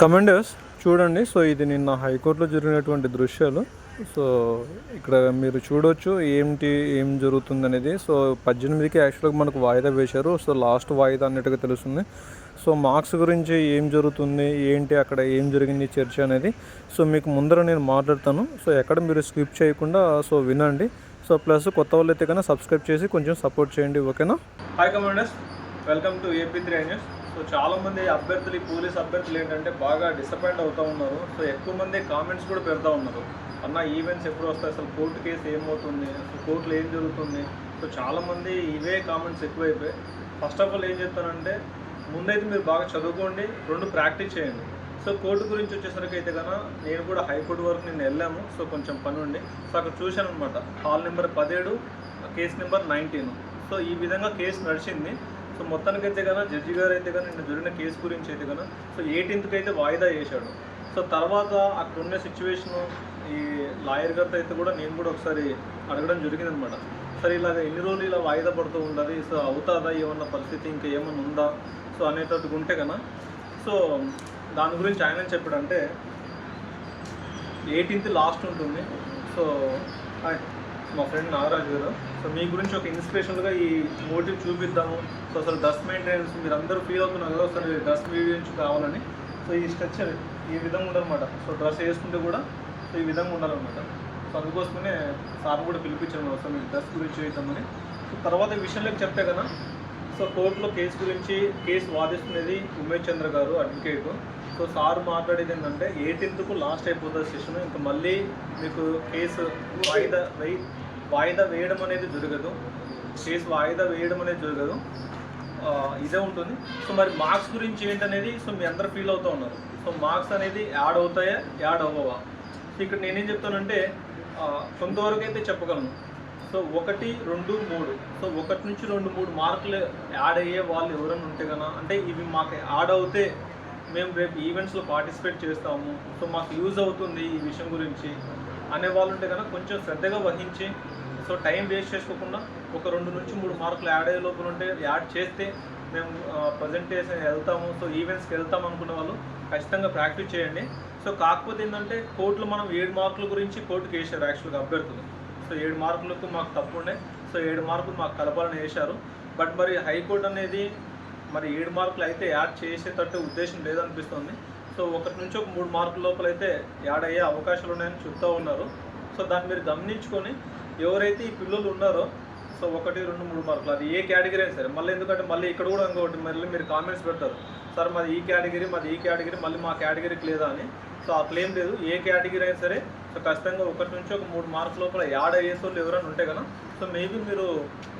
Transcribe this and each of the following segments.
కమెండర్స్ చూడండి. సో ఇది నిన్న హైకోర్టులో జరిగినటువంటి దృశ్యాలు. సో ఇక్కడ మీరు చూడొచ్చు ఏంటి ఏం జరుగుతుంది అనేది సో పద్దెనిమిదికి యాక్చువల్గా మనకు వాయిదా వేశారు. సో లాస్ట్ వాయిదా అన్నట్టుగా తెలుస్తుంది. సో మార్క్స్ గురించి ఏం జరుగుతుంది ఏంటి అక్కడ ఏం జరిగింది చర్చ అనేది. సో మీకు ముందర నేను మాట్లాడతాను. సో ఎక్కడ మీరు స్కిప్ చేయకుండా సో వినండి. సో ప్లస్ కొత్త వాళ్ళు అయితే కన్నా సబ్స్క్రైబ్ చేసి కొంచెం సపోర్ట్ చేయండి. ఓకేనా? Hi commanders welcome to AP three news so చాలా మంది అభ్యర్థులు పోలీస్ అభ్యర్థులు ఏంటంటే బాగా డిసప్పాయింట్ అవుతూ ఉన్నారు. సో ఎక్కువ మంది కామెంట్స్ కూడా పెడతా ఉన్నారు. అన్న ఈవెంట్స్ ఎప్పుడు వస్తాయి? అసలు కోర్టు కేసు ఏమవుతుంది? అసలు కోర్టులో ఏం జరుగుతుంది? సో చాలామంది ఇవే కామెంట్స్ ఎక్కువైపోయాయి ఫస్ట్ ఆఫ్ ఆల్ ఏం చెప్తానంటే ముందైతే మీరు బాగా చదువుకోండి రెండు ప్రాక్టీస్ చేయండి. సో కోర్టు గురించి వచ్చేసరికి అయితే కన్నా నేను కూడా హైకోర్టు వరకు నేను వెళ్ళాము. సో కొంచెం పని ఉండి సో అక్కడ చూశాను అనమాట హాల్ నెంబర్ పదిహేడు కేసు నెంబర్ నైన్టీన్ సో ఈ విధంగా కేసు నడిచింది. సో మొత్తానికైతే కన్నా జడ్జి గారు అయితే కానీ నిన్న జరిగిన కేసు గురించి అయితే కన్నా సో ఎయిటీన్త్కి అయితే వాయిదా వేశాడు సో తర్వాత అక్కడ ఉన్న సిచ్యువేషను ఈ లాయర్ గారితో అయితే కూడా నేను కూడా ఒకసారి అడగడం జరిగిందనమాట. సరే ఇలాగ ఎన్ని రోజులు ఇలా వాయిదా పడుతూ ఉండాలి? సో అవుతుందా? ఏమన్నా పరిస్థితి ఇంకా ఏమన్నా ఉందా? సో అనేటట్టుగా ఉంటే కన్నా సో దాని గురించి ఆయన ఏం చెప్పాడంటే ఎయిటీన్త్ లాస్ట్ ఉంటుంది? సో మా ఫ్రెండ్ నాగరాజు గారు సో మీ గురించి ఒక ఇన్స్పిరేషన్గా ఈ మోటివ్ చూపిద్దాము. సో అసలు డస్ట్ మెయింటెనెన్స్ మీరు అందరూ ఫీల్ అవుతున్నారు కదా అసలు డ్రెస్ వీడియో కావాలని. సో ఈ స్ట్రక్చర్ ఈ విధంగా ఉండాలన్నమాట. సో డ్రెస్ వేసుకుంటే కూడా సో ఈ విధంగా ఉండాలన్నమాట. సో అందుకోసమనే సార్ కూడా పిలిపించాను అసలు మీరు డ్రెస్ గురించి వేద్దామని సో తర్వాత ఈ విషయంలోకి చెప్తే కదా సో కోర్టులో కేసు గురించి కేసు వాదిస్తున్నది ఉమేష్ చంద్ర గారు అడ్వకేట్. సో సార్ మాట్లాడేది ఏంటంటే ఎయిటీన్త్కు లాస్ట్ అయిపోతుంది సెషన్ ఇంకా మళ్ళీ మీకు కేసు వాయిదా వేయి వాయిదా వేయడం అనేది జరగదు. కేసు వాయిదా వేయడం అనేది జరగదు. ఇదే ఉంటుంది. సో మరి మార్క్స్ గురించి ఏంటనేది సో మీ అందరు ఫీల్ అవుతూ ఉన్నారు. సో మార్క్స్ అనేది యాడ్ అవుతాయా యాడ్ అవ్వవా? సో ఇక్కడ నేనేం చెప్తానంటే కొంతవరకు అయితే చెప్పగలను. సో ఒకటి రెండు మూడు. సో ఒకటి నుంచి రెండు మూడు మార్కులు యాడ్ అయ్యే వాళ్ళు ఎవరైనా ఉంటే కన్నా అంటే ఇవి మాకు యాడ్ అవుతే మేము రేపు ఈవెంట్స్లో పార్టిసిపేట్ చేస్తాము. సో మాకు యూజ్ అవుతుంది ఈ విషయం గురించి అనే వాళ్ళుంటే కనుక కొంచెం శ్రద్ధగా వహించి సో టైం వేస్ట్ చేసుకోకుండా ఒక రెండు నుంచి మూడు మార్కులు యాడ్ అయ్యే లోపల ఉంటే యాడ్ చేస్తే మేము ప్రజెంటేషన్ వెళ్తాము. సో ఈవెంట్స్కి వెళ్తాం అనుకున్న వాళ్ళు ఖచ్చితంగా ప్రాక్టీస్ చేయండి. సో కాకపోతే ఏంటంటే కోర్టులో మనం ఏడు మార్కుల గురించి కోర్టుకు వేసారు యాక్చువల్గా అభ్యర్థులు. సో ఏడు మార్కులకు మాకు తప్పు ఉండే సో ఏడు మార్కులు మాకు కలపాలని వేశారు. బట్ మరి హైకోర్టు అనేది మరి ఏడు మార్కులు అయితే యాడ్ చేసేటట్టు ఉద్దేశం లేదనిపిస్తుంది. సో ఒకటి నుంచి ఒక మూడు మార్కుల లోపల అయితే యాడ్ అయ్యే అవకాశాలు ఉన్నాయని చెప్తూ ఉన్నారు. సో దాన్ని మీరు గమనించుకొని ఎవరైతే ఈ పిల్లలు ఉన్నారో సో ఒకటి రెండు మూడు మార్కులు అది ఏ కేటగిరీ అయినా సరే మళ్ళీ ఎందుకంటే మళ్ళీ ఇక్కడ కూడా ఇంకొకటి మళ్ళీ మీరు కామెంట్స్ పెడతారు. సార్ మాది ఈ కేటగిరీ మాది ఈ కేటగిరీ మళ్ళీ మా కేటగిరీకి లేదా అని. సో ఆ క్లెయిమ్ లేదు. ఏ కేటగిరీ అయినా సరే సో ఖచ్చితంగా ఒకటి నుంచి ఒక మూడు మార్క్స్ లోపల యాడ్ అయ్యే వాళ్ళు ఎవరైనా ఉంటే కదా సో మేబీ మీరు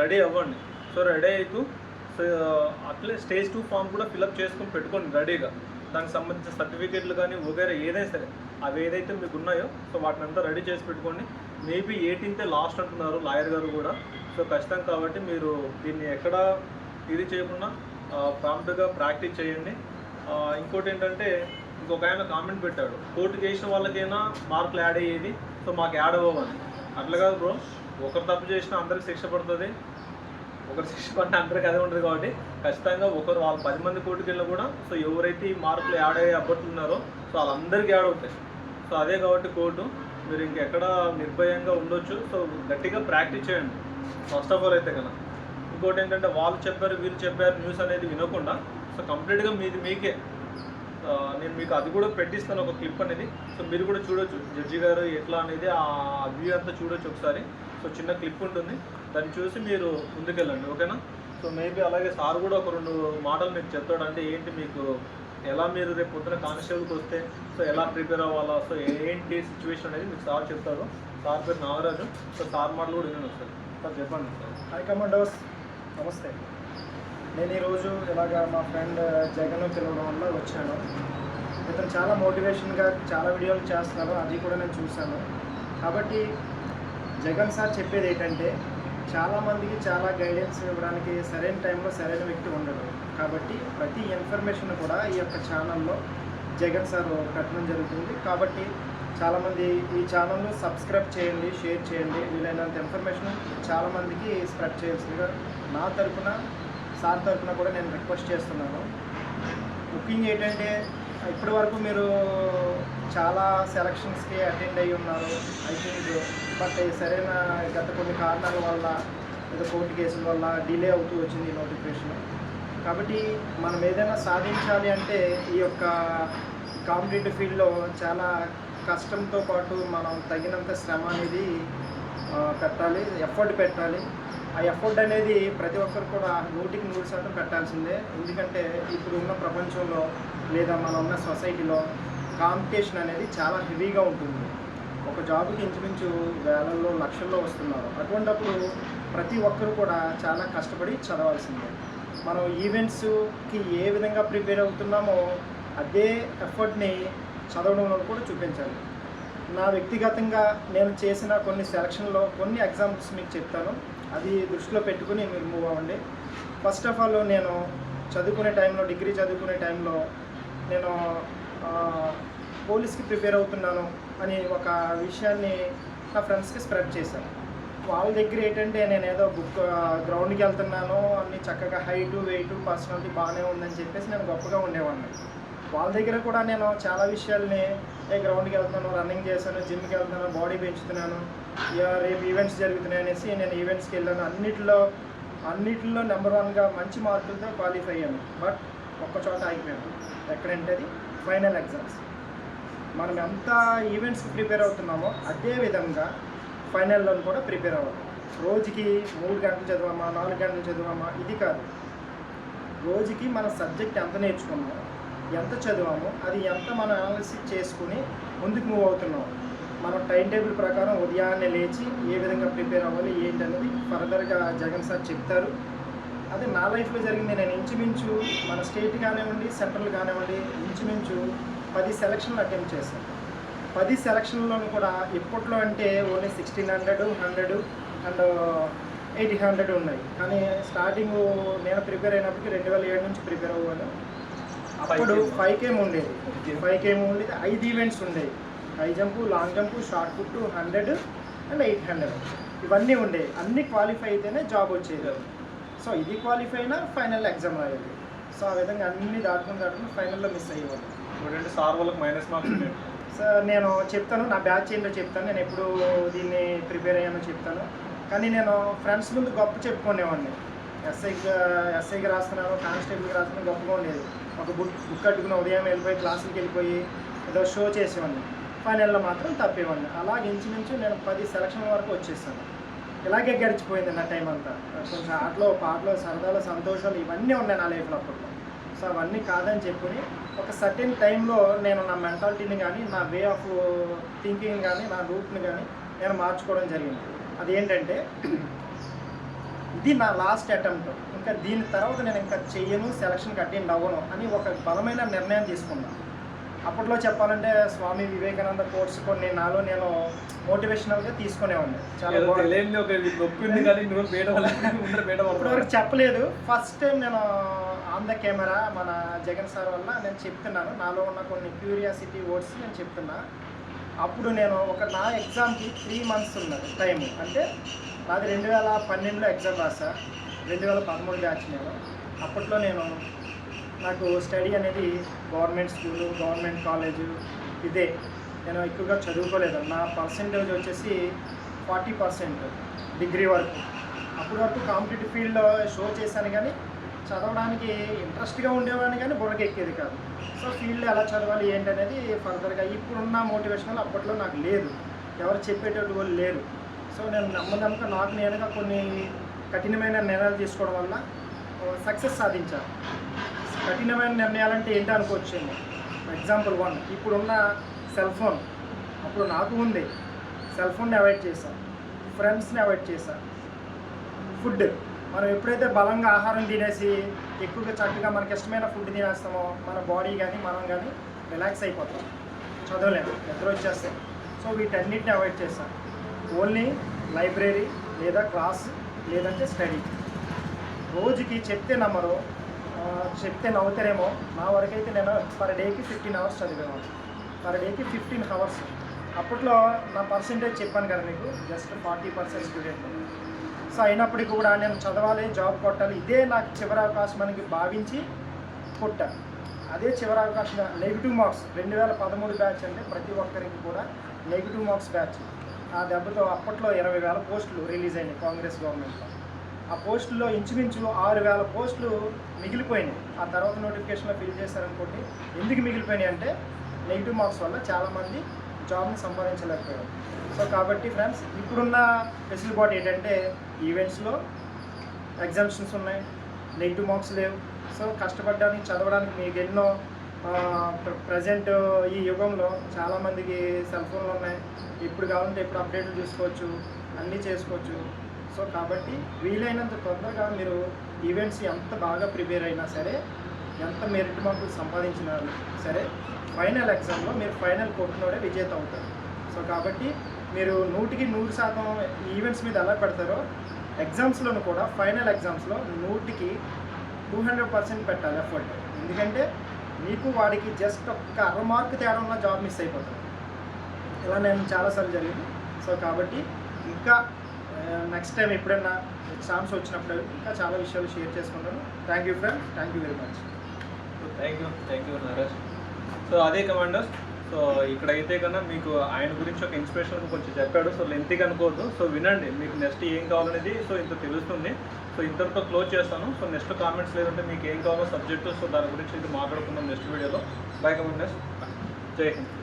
రెడీ అవ్వండి. సో రెడీ అవుతూ అట్లే స్టేజ్ టూ ఫామ్ కూడా ఫిలప్ చేసుకొని పెట్టుకోండి రెడీగా. దానికి సంబంధించిన సర్టిఫికేట్లు కానీ వగేరా ఏదైనా సరే అవి ఏదైతే మీకు ఉన్నాయో సో వాటిని అంతా రెడీ చేసి పెట్టుకోండి. మేబీ ఎయిటీన్తే లాస్ట్ అంటున్నారు లాయర్ గారు కూడా. సో ఖచ్చితంగా కాబట్టి మీరు దీన్ని ఎక్కడ ఇది చేయకుండా ప్రాంప్ట్గా ప్రాక్టీస్ చేయండి. ఇంకోటి ఏంటంటే ఇంకొక ఆయన కామెంట్ పెట్టాడు. కోర్టు చేసిన వాళ్ళకైనా మార్కులు యాడ్ అయ్యేది సో మాకు యాడ్ అవ్వమని అట్లా కాదు బ్రో. ఒకరు తప్పు చేసినా అందరికి శిక్ష పడుతుంది. ఒకరు శిక్ష పడిన అందరికి అదే ఉంటుంది కాబట్టి ఖచ్చితంగా ఒకరు వాళ్ళ పది మంది కోర్టుకి కూడా సో ఎవరైతే ఈ మార్కులు యాడ్ అయ్యే అభ్యర్థులు ఉన్నారో సో వాళ్ళందరికీ యాడ్ అవుతాయి. సో అదే కాబట్టి కోర్టు మీరు ఇంకెక్కడ నిర్భయంగా ఉండొచ్చు. సో గట్టిగా ప్రాక్టీస్ చేయండి. ఫస్ట్ ఆఫ్ ఆల్ అయితే కదా. ఇంకోటి ఏంటంటే వాళ్ళు చెప్పారు వీళ్ళు చెప్పారు న్యూస్ అనేది వినకుండా సో కంప్లీట్గా మీది మీకే. నేను మీకు అది కూడా పెట్టిస్తాను ఒక క్లిప్ అనేది. సో మీరు కూడా చూడొచ్చు. జడ్జి గారు ఎట్లా అనేది ఆ వ్యూ అంతా చూడొచ్చు ఒకసారి. సో చిన్న క్లిప్ ఉంటుంది. దాన్ని చూసి మీరు ముందుకెళ్ళండి ఓకేనా? సో మేబీ అలాగే సార్ కూడా ఒక రెండు మాటలు మీకు చెప్తాడు అంటే ఏంటి మీకు ఎలా మీరు రేపు పొద్దున కానిస్టేబుల్కి వస్తే సో ఎలా ప్రిపేర్ అవ్వాలా సో ఏంటి సిచ్యువేషన్ అనేది మీకు సార్ చెప్తారు. సార్ పేరు నాగరాజు సో సార్ మాటలు కూడా విన్నాను సార్ సార్ చెప్పండి సార్. హాయ్ కమాండోస్ నమస్తే. నేను ఈరోజు ఇలాగ మా ఫ్రెండ్ జగన్ పిలవడం వల్ల వచ్చాను. ఇతను చాలా మోటివేషన్గా చాలా వీడియోలు చేస్తున్నారు అది కూడా నేను చూశాను. కాబట్టి జగన్ సార్ చెప్పేది ఏంటంటే చాలామందికి చాలా గైడెన్స్ ఇవ్వడానికి సరైన టైంలో సరైన వ్యక్తి ఉండడు. కాబట్టి ప్రతి ఇన్ఫర్మేషన్ కూడా ఈ యొక్క ఛానల్లో జగన్ సార్ పెట్టడం జరుగుతుంది. కాబట్టి చాలామంది ఈ ఛానల్ను సబ్స్క్రైబ్ చేయండి షేర్ చేయండి. వీలైనంత ఇన్ఫర్మేషన్ చాలామందికి స్ప్రెడ్ చేయాల్సిందిగా నా తరపున సార్ తరపున కూడా నేను రిక్వెస్ట్ చేస్తున్నాను. కుకింగ్ ఏంటంటే ఇప్పటి వరకు మీరు చాలా సెలక్షన్స్కి అటెండ్ అయ్యి ఉన్నారు ఐ థింక్ బట్ సరైన గత కొన్ని కారణాల వల్ల లేదా కోర్టు కేసుల వల్ల డిలే అవుతూ వచ్చింది నోటిఫికేషన్ కాబట్టి మనం ఏదైనా సాధించాలి అంటే ఈ యొక్క కాంపిటేటివ్ ఫీల్డ్లో చాలా కష్టంతో పాటు మనం తగినంత శ్రమ అనేది పెట్టాలి ఎఫర్ట్ పెట్టాలి. ఆ ఎఫర్ట్ అనేది ప్రతి ఒక్కరు కూడా నూటికి నూరు శాతం పెట్టాల్సిందే. ఎందుకంటే ఇప్పుడు ఉన్న ప్రపంచంలో లేదా మనం ఉన్న సొసైటీలో కాంపిటీషన్ అనేది చాలా హెవీగా ఉంటుంది. ఒక జాబ్కి ఇంచుమించు వేలల్లో లక్షల్లో వస్తున్నారు. అటువంటప్పుడు ప్రతి ఒక్కరు కూడా చాలా కష్టపడి చదవాల్సిందే. మనం ఈవెంట్స్కి ఏ విధంగా ప్రిపేర్ అవుతున్నామో అదే ఎఫర్ట్ని చదవడంలో కూడా చూపించాలి. నా వ్యక్తిగతంగా నేను చేసిన కొన్ని సెలక్షన్లో కొన్ని ఎగ్జాంపుల్స్ మీకు చెప్తాను. అది దృష్టిలో పెట్టుకుని మీరు మూవ్ అవ్వండి. ఫస్ట్ ఆఫ్ ఆల్ నేను చదువుకునే టైంలో డిగ్రీ చదువుకునే టైంలో నేను పోలీస్కి ప్రిపేర్ అవుతున్నాను అని ఒక విషయాన్ని నా ఫ్రెండ్స్కి స్ప్రెడ్ చేశాను. వాళ్ళ దగ్గర ఏంటంటే నేను ఏదో బుక్ గ్రౌండ్కి వెళ్తున్నాను. అన్ని చక్కగా హైటు వెయిట్ పర్సనాలిటీ బాగానే ఉందని చెప్పేసి నేను గొప్పగా ఉండేవాడిని. వాళ్ళ దగ్గర కూడా నేను చాలా విషయాల్ని ఏ గ్రౌండ్కి వెళ్తున్నాను రన్నింగ్ చేశాను జిమ్కి వెళ్తున్నాను బాడీ పెంచుతున్నాను రేపు ఈవెంట్స్ జరుగుతున్నాయి అనేసి నేను ఈవెంట్స్కి వెళ్ళాను. అన్నిటిలో అన్నిటిలో నెంబర్ వన్గా మంచి మార్కులతో క్వాలిఫై అయ్యాను. బట్ ఒక్క చోట ఆగిపోయాను. ఎక్కడంటే అది ఫైనల్ ఎగ్జామ్స్ మనం ఎంత ఈవెంట్స్కి ప్రిపేర్ అవుతున్నామో అదే విధంగా ఫైనల్లో కూడా ప్రిపేర్ అవ్వాలి. రోజుకి మూడు గంటలు చదివామా నాలుగు గంటలు చదివామా? ఇది కాదు. రోజుకి మన సబ్జెక్ట్ ఎంత నేర్చుకున్నామో ఎంత చదివామో అది ఎంత మనం అనాలిసిస్ చేసుకుని ముందుకు మూవ్ అవుతున్నాం మనం టైం టేబుల్ ప్రకారం ఉదయాన్నే లేచి ఏ విధంగా ప్రిపేర్ అవ్వాలి ఏంటి అనేది ఫర్దర్గా జగన్ సార్ చెప్తారు. అదే నా లైఫ్లో జరిగింది నేను ఇంచుమించు మన స్టేట్ కానివ్వండి సెంట్రల్ కానివ్వండి ఇంచుమించు పది సెలక్షన్లు అటెంప్ట్ చేశాను. పది సెలక్షన్లను కూడా ఇప్పట్లో అంటే only sixteen hundred hundred and eighty hundred ఉన్నాయి. కానీ స్టార్టింగ్ నేను ప్రిపేర్ అయినప్పటికీ రెండు వేల ఏడు నుంచి ప్రిపేర్ అవ్వాలి అప్పుడు ఫైవ్ కేమ్ ఉండేది ఫైవ్ కేమ్ ఉండేది ఐదు ఈవెంట్స్ ఉండేవి high jump long jump shot put hundred and eight hundred ఇవన్నీ ఉండేవి అన్ని క్వాలిఫై అయితేనే జాబ్ వచ్చేది. సో ఇది క్వాలిఫై అయినా ఫైనల్ ఎగ్జామ్ రాయాలి. సో ఆ విధంగా అన్ని దాటుకుని దాటుకుని ఫైనల్లో మిస్ అయ్యేవాళ్ళు. ఏంటంటే సార్ వాళ్ళకి మైనస్ మార్క్స్ ఉన్నాయి. సో నేను చెప్తాను నా బ్యాచ్ ఏంటో చెప్తాను. నేను ఎప్పుడు దీన్ని ప్రిపేర్ అయ్యానో చెప్తాను. కానీ నేను ఫ్రెండ్స్ ముందు గొప్ప చెప్పుకునేవాడిని. ఎస్ఐకి ఎస్ఐకి రాస్తున్నాను కానిస్టేబుల్కి రాస్తున్నాను గొప్పగా ఉండేది. ఒక బుక్ బుక్ కట్టుకుని ఉదయం వెళ్ళిపోయి క్లాసులకి వెళ్ళిపోయి ఏదో షో చేసేవాడిని. ఫైనల్లో మాత్రం తప్పేవాడిని. అలా ఇంచుమించు నేను పది సెలక్షన్ వరకు వచ్చేసాను ఇలాగే గడిచిపోయింది నా టైం అంతా. కొంచెం ఆటలో పాటలో సరదాలు సంతోషాలు ఇవన్నీ ఉన్నాయి నా లైఫ్లో అప్పట్లో. సో అవన్నీ కాదని చెప్పుకుని ఒక సర్టెన్ టైంలో నేను నా మెంటాలిటీని కానీ నా వే ఆఫ్ థింకింగ్ కానీ నా రూట్ని కానీ నేను మార్చుకోవడం జరిగింది. అదేంటంటే ఇది నా లాస్ట్ అటెంప్ట్ ఇంకా దీని తర్వాత నేను ఇంకా చెయ్యను సెలక్షన్కి అటెండ్ అవ్వను అని ఒక బలమైన నిర్ణయం తీసుకున్నాను. అప్పట్లో చెప్పాలంటే స్వామి వివేకానంద కోర్స్ కొన్ని నాలో నేను మోటివేషనల్గా తీసుకునేవాడిని చాలా చెప్పలేదు. ఫస్ట్ టైం నేను ఆన్ ద కెమెరా మన జగన్ సార్ వల్ల నేను చెప్తున్నాను. నాలో ఉన్న కొన్ని క్యూరియాసిటీ వర్డ్స్ నేను చెప్తున్నా. అప్పుడు నేను ఒక నా ఎగ్జామ్కి త్రీ మంత్స్ ఉన్నది టైం అంటే నాది రెండు వేల పన్నెండులో ఎగ్జామ్ రాసా రెండు వేల పదమూడు బ్యాచ్ నేను. అప్పట్లో నేను నాకు స్టడీ అనేది గవర్నమెంట్ స్కూలు గవర్నమెంట్ కాలేజు ఇదే. నేను ఎక్కువగా చదువుకోలేదు. నా పర్సంటేజ్ వచ్చేసి ఫార్టీ పర్సెంట్ డిగ్రీ వరకు. అప్పటి వరకు కాంపిటేటివ్ ఫీల్డ్లో షో చేశాను కానీ చదవడానికి ఇంట్రెస్ట్గా ఉండేవాడిని కానీ బుర్రకి ఎక్కేది కాదు. సో ఫీల్డ్ ఎలా చదవాలి ఏంటనేది ఫర్దర్గా ఇప్పుడున్న మోటివేషన్ అప్పట్లో నాకు లేదు. ఎవరు చెప్పేటట్టు వాళ్ళు లేరు. సో నేను నమ్మదమ్మక నాకు నేనుగా కొన్ని కఠినమైన నిర్ణయాలు తీసుకోవడం వల్ల సక్సెస్ సాధించాను. కఠినమైన నిర్ణయాలంటే ఏంటి అనుకోవచ్చు ఎగ్జాంపుల్ వన్ ఇప్పుడున్న సెల్ ఫోన్ అప్పుడు నాకు ఉంది. సెల్ ఫోన్ని అవాయిడ్ చేశాను. ఫ్రెండ్స్ని అవాయిడ్ చేశాను. ఫుడ్ మనం ఎప్పుడైతే బలంగా ఆహారం తినేసి ఎక్కువగా చక్కగా మనకి ఇష్టమైన ఫుడ్ తినేస్తామో మన బాడీ కానీ మనం కానీ రిలాక్స్ అయిపోతాం. చదవలేము నిద్ర వచ్చేస్తాం. సో వీటన్నిటిని అవాయిడ్ చేస్తాం. ఓన్లీ లైబ్రరీ లేదా క్లాస్ లేదంటే స్టడీ రోజుకి చెప్తే నమ్మరు చెప్తే నవ్వుతారేమో. నా వరకైతే నేను పర్ డేకి ఫిఫ్టీన్ అవర్స్ చదివేవాడు పర్ డేకి ఫిఫ్టీన్ అవర్స్ అప్పట్లో నా పర్సంటేజ్ చెప్పాను కదా మీకు just forty percent student so అయినప్పటికీ కూడా నేను చదవాలి జాబ్ కొట్టాలి ఇదే నాకు చివరి అవకాశం అని భావించి కొట్టాను. అదే చివరి అవకాశం నెగిటివ్ మార్క్స్ రెండు వేల పదమూడు బ్యాచ్ అంటే ప్రతి ఒక్కరికి కూడా నెగిటివ్ మార్క్స్ బ్యాచ్ ఆ దెబ్బతో అప్పట్లో ఇరవై వేల పోస్టులు రిలీజ్ అయినాయి కాంగ్రెస్ గవర్నమెంట్లో ఆ పోస్టుల్లో ఇంచుమించు ఆరు వేల పోస్టులు మిగిలిపోయినాయి. ఆ తర్వాత నోటిఫికేషన్లో ఫిల్ చేశారనుకోండి ఎందుకు మిగిలిపోయినాయి అంటే నెగిటివ్ మార్క్స్ వల్ల చాలామంది జాబ్ని సంపాదించలేకపోయారు. సో కాబట్టి ఫ్రెండ్స్ ఇప్పుడున్న ఫెసిలిటీ ఏంటంటే ఈవెంట్స్లో ఎగ్జామ్షన్స్ ఉన్నాయి నెగిటివ్ మార్క్స్ లేవు. సో కష్టపడడానికి చదవడానికి మీకు ఎన్నో ప్రజెంట్ ఈ యుగంలో చాలామందికి సెల్ ఫోన్లు ఉన్నాయి. ఎప్పుడు కావాలంటే ఎప్పుడు అప్డేట్లు చూసుకోవచ్చు అన్నీ చేసుకోవచ్చు. సో కాబట్టి వీలైనంత తొందరగా మీరు ఈవెంట్స్ ఎంత బాగా ప్రిపేర్ అయినా సరే ఎంత మెరిట్ మార్కులు సంపాదించినా సరే ఫైనల్ ఎగ్జామ్లో మీరు ఫైనల్ కొట్టినోడే విజేత అవుతారు. సో కాబట్టి మీరు నూటికి నూరు శాతం ఈవెంట్స్ మీద ఎలా పెడతారో ఎగ్జామ్స్లోనూ కూడా ఫైనల్ ఎగ్జామ్స్లో నూటికి టూ హండ్రెడ్ పర్సెంట్ పెట్టాలి ఎఫర్ట్ ఎందుకంటే మీకు వాడికి జస్ట్ ఒక్క అర మార్క్ తేడా ఉన్న జాబ్ మిస్ అయిపోతుంది ఇలా నేను చాలాసార్లు జరిగింది. సో కాబట్టి ఇంకా నెక్స్ట్ టైం ఎప్పుడైనా ఎగ్జామ్స్ వచ్చినప్పుడు ఇంకా చాలా విషయాలు షేర్ చేసుకుంటాను. Thank you friend thank you very much thank you thank you Naresh so అదే కమాండర్స్ సో ఇక్కడైతే కన్నా మీకు ఆయన గురించి ఒక ఇన్స్పిరేషన్ కొంచెం చెప్పాడు. సో లెంతీగా అనుకోవద్దు. సో వినండి. మీకు నెక్స్ట్ ఏం కావాలనేది సో ఇంత తెలుస్తుంది. సో ఇంతటితో క్లోజ్ చేస్తాను. సో నెక్స్ట్ కామెంట్స్ లేదంటే మీకు ఏం కావాలో సబ్జెక్టు సో దాని గురించి ఇది మాట్లాడుకుందాం నెక్స్ట్ వీడియోలో బై కమాండర్స్ జై హింద్